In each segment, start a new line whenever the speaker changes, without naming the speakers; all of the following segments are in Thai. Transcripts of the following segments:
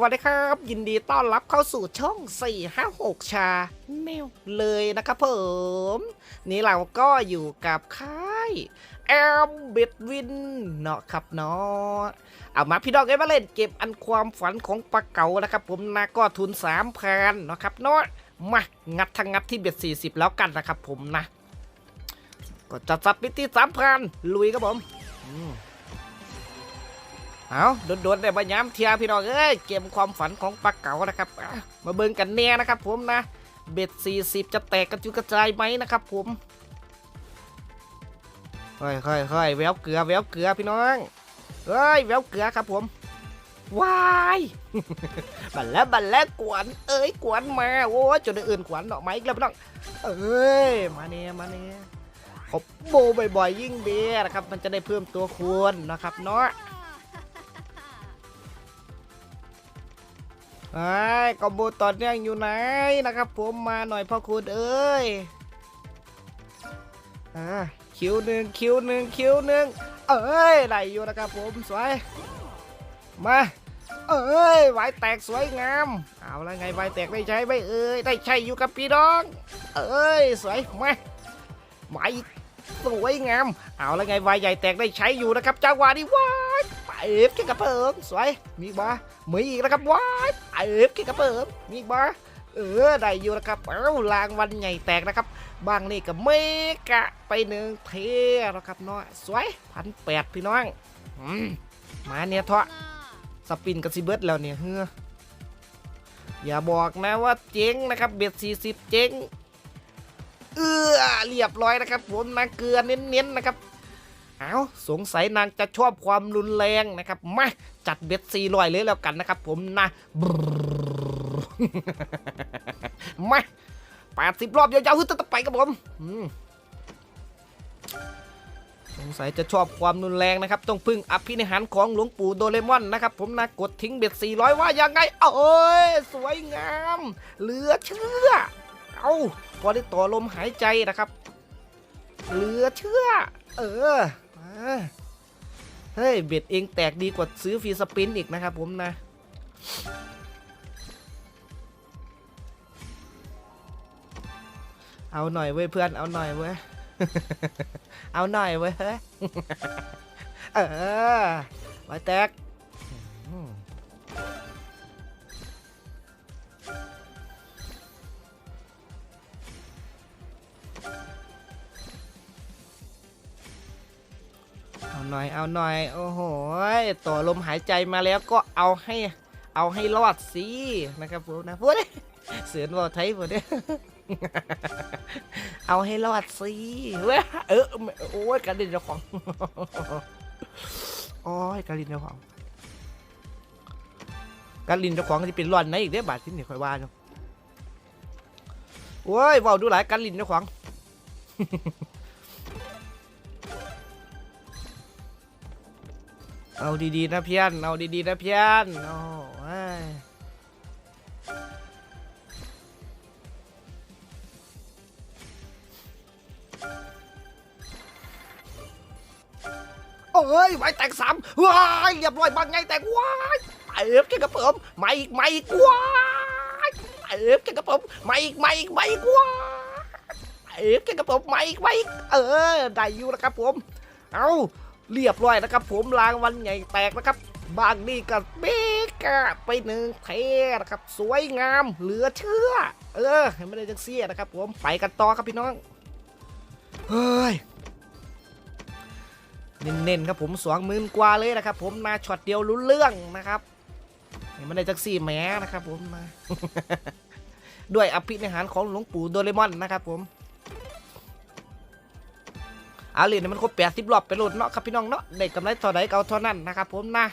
วัสดีครับ ยินดีต้อนรับเข้าสู่ช่อง 456 ชาแนวเลยนะครับผม นี่เราก็อยู่กับค่ายแอมเบดวินเนาะครับเนาะเอามาพี่ดอกเอ้มาเล่นเก็บอันความฝันของปลาเก๋านะครับผมนะก็ทุน3พันเนาะครับเนาะมางัดทางงัดที่เบ็ด40 แล้วกันนะครับผมนะ ก็จัดสับปิที่3พันลุยครับผมม เอาโดนๆได้มาย้ำเทียพี่น้องเอ้ยเกมความฝันของปลาเก๋านะครับมาเบิ่งกันแน่นะครับ ผมนะเบ็ด40 จะแตกกระจุกระจายไหมนะครับ ผมค่อยค่อยค่อยแววเกลือแววเกลือพี่น้องเฮ้ยแววเกลือครับผมวายบันแล้วบันแล้วกวนเอ้ยกวนมาโอ้จนได้อื่นกวนดอกไม้อีกแล้วพี่น้องเอ้ยมาเนี่ยมาเนี่ยขบโบบ่อยๆ ยิ่งเบียนะครับ มันจะได้เพิ่มตัวคูณนะครับเนาะ ไอ้กบูตอนเนี้ยอยู่ไหนนะครับ ผมมาหน่อยพ่อคุณเอ้ยอ่าคิวหนึ่งคิวหนึ่งคิวหนึ่งเอ้ยได้อยู่นะครับผมสวยมาเอ้ยไวายแตกสวยงามเอาแล้วไงไวายแตกได้ใช้ไหมเอ้ยได้ใช้อยู่กับพี่น้อง เอ้ยสวยมาไม้สวยงาม เอาแล้วไงไวายใหญ่แตกได้ใช้อยู่นะครับจังหวะนี้ว้า เอฟแค่กระเพิงสวยมีบ้ามีอีกนะครับว้ายเอฟกี่กระเปิมมีอีกบ่เออได้อยู่นะครับเอ้าลางวันใหญ่แตกนะครับบางนี่ก็เมกะไปหนึ่งเทนะครับเนาะสวยพันแปดพี่น้องมมาเนี่ยเถอะสปินกับซีเบิร์ดแล้วเนี่ยเฮ้ออย่าบอกนะว่าเจ๊งนะครับเบ็ดสี่สิบเจ๊งเออเรียบร้อยนะครับผมนะเกลือเน้นๆนะครับ เอาสงสัยนางจะชอบความรุนแรงนะครับ มาจัดเบ็ดซีลอยเลยแล้วกันนะครับ ผมนะมาแปดสิบรอบยาวๆฮึดตะไปกับผมสงสัยจะชอบความรุนแรงนะครับ ต้องพึ่งอภินิหารของหลวงปู่โดเรมอนนะครับ ผมนะกดทิ้งเบ็ดสี่ร้อยว่ายังไงเอ้ย สวยงาม เหลือเชื่อ เอาพอได้ต่อลมหายใจนะครับ เหลือเชื่อ เออ เฮ้ย เบ็ดเองแตกดีกว่าซื้อฟรีสปินอีกนะครับผมนะ เอาหน่อยเว้ยเพื่อน เอาหน่อยเว้ย เอาหน่อยเว้ยเฮ้ย เออไว้แตก น่อยเอาหน่อย โอ้โหต่อลมหายใจมาแล้วก็เอาให้เอาให้รอดสินะครับผมนะพูดเสือนว่าไทยพูดเนี่ยเอาให้รอดสิเว้ยเออโอ้ยการดินเจ้าของโอ้ยการดินเจ้าของการดินเจ้าของจะเป็นรอนในอีกเด้อบาทที่นี่คอยว่าเนาะโอ้ยว้าดูหลายการดินเจ้าของ เอาดีๆนะเพี้ยน เอาดีๆนะเพี้ยน โอ้ยโอ้ยไม้แตกสามว้ายเรียบร้อยบางไงแตกว้ายเอฟแกกระเปิมมาอีกมาอีกว้ายเอฟแกกระเปิมมาอีกมาอีกมาอีกว้ายเอฟแกกระเปิมมาอีกมาอีกเออได้อยู่นะครับผม เอา เรียบร้อยนะครับ ผมรางวัลใหญ่แตกนะครับ บางนี่ก็เบกะไปหนึ่งเทนะครับ สวยงามเหลือเชื่อ เออไม่ได้จังเสียนะครับ ผมไปกันต่อครับพี่น้องเฮ้ยเน้นๆครับผมสองหมื่นกว่าเลยนะครับ ผมมาช็อตเดียวรู้เรื่องนะครับไม่ได้จังซี่แหมนะครับ ผมมาด้วยอภินิหารของหลวงปู่โดเรมอนนะครับ ผม เอาเหรียญมันครบแปดสิบรอบไปโหลดเนาะครับพี่น้องเนาะได้กำไรเท่าใดก็เอาเท่านั้นนะครับผมนะ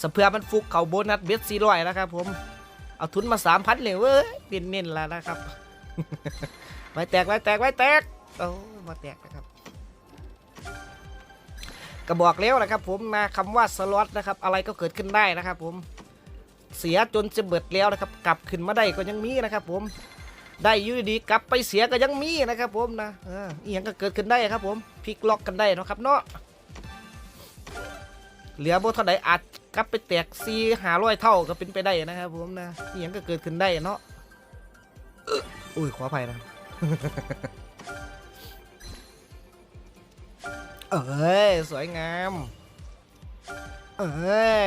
สเพื่อมันฟุกเขาโบนัสเบสสี่ร้อยนะครับผมเอาทุนมาสามพันเลยเว้ยเน้นๆแล้วนะครับไว้แตกไว้แตกไว้แตกโอ้มาแตกนะครับก็บอกแล้วนะครับ ผมนะคำว่าสล็อตนะครับ อะไรก็เกิดขึ้นได้นะครับ ผมเสียจนจะเบิดแล้วนะครับ กลับขึ้นมาได้ก็ยังมีนะครับ ผม ได้อยู่ดีๆกลับไปเสียก็ยังมีนะครับผมนะเอออีหยังก็เกิดขึ้นได้ครับผมพลิกล็อกกันได้เนาะครับเนาะเหลือบ่เท่าใดอาจกลับไปแตกซีหาร้อยเท่าก็เป็นไปได้นะครับผมนะอหยังก็เกิดขึ้นได้เนาะอุ้ยขออภัยนะ เอ้ยสวยงาม เอ้ย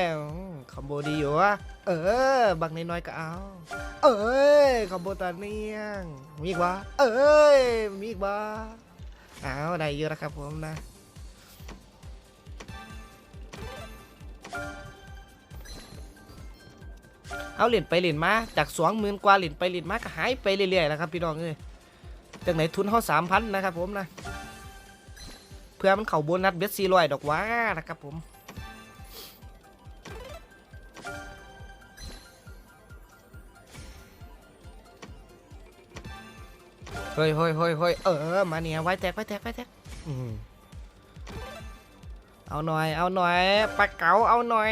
คอมโบดีอยู่วะเออบักน้อยๆก็เอา เอ้ยคอมโบตาเนียงมีอีกวะเอ้ยมีอีกวะเอาได้เยอะแล้วครับผมนะเอาเหรียญไปเหรียญมาจากสองหมื่นกว่าเหรียญไปเหรียญมาก็หายไปเรื่อยๆแล้วครับพี่น้องเอ้ยจากไหนทุนเขาสามพันนะครับผมนะ เพื่อมันเข่าโบนัสเบสซีรอยดอกว่านะครับผม เฮ้ยเฮ้ยเฮ้ยเฮ้ยเออ มาเนี่ยไว้แตกไว้แตกไว้แตกอืมเอาหน่อย เอาหน่อยปลาเก๋าเอาหน่อย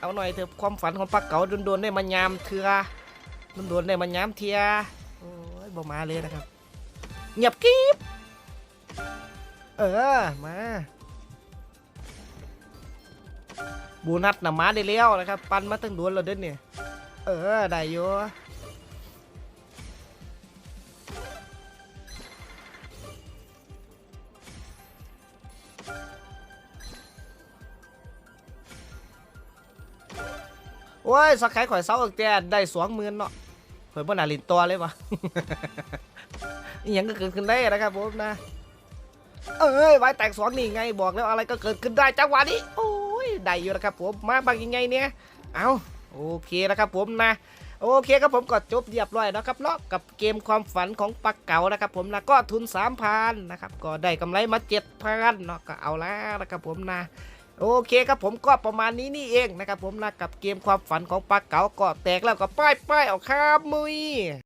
เอาหน่อยเถอะความฝันของปลาเก๋าโดนๆได้มายามเถื่อโดนๆได้มายามเทียโอ้ยบ่มาเลยนะครับเงียบกริบเออ มาบูนัสน่ะมาได้แล้วนะครับ ปันมาตั้งโดวนแล้วเด้นเนี่ย เออ ได้อยู่ โอ้ยสักไข่ข่อยเสาอีกแต่ได้สองหมื่นเนาะเผื่อบ่น่าลินตัวเลยวะอหยังก็เกิดขึ้นได้นะครับผมนะ เอ้ยไว้แตกสองนี่ไงบอกแล้วอะไรก็เกิดขึ้นได้จังหวะนี้โอ้ยได้อยู่นะครับผมมาบางยังไงเนี่ยเอาโอเคนะครับผมนะโอเคครับผมก็จบเรียบร้อยแล้วครับเนาะกับเกมความฝันของปักเก๋านะครับผมนะก็ทุน 3,000นะครับก็ได้กำไรมา7,000เนาะก็เอาล้วนะครับผมนะ โอเคครับผมก็ประมาณนี้นี่เองนะครับผมนะกับเกมความฝันของปลาเก๋าก็แตกแล้วก็ป้ายป้ายๆเอาครับมุย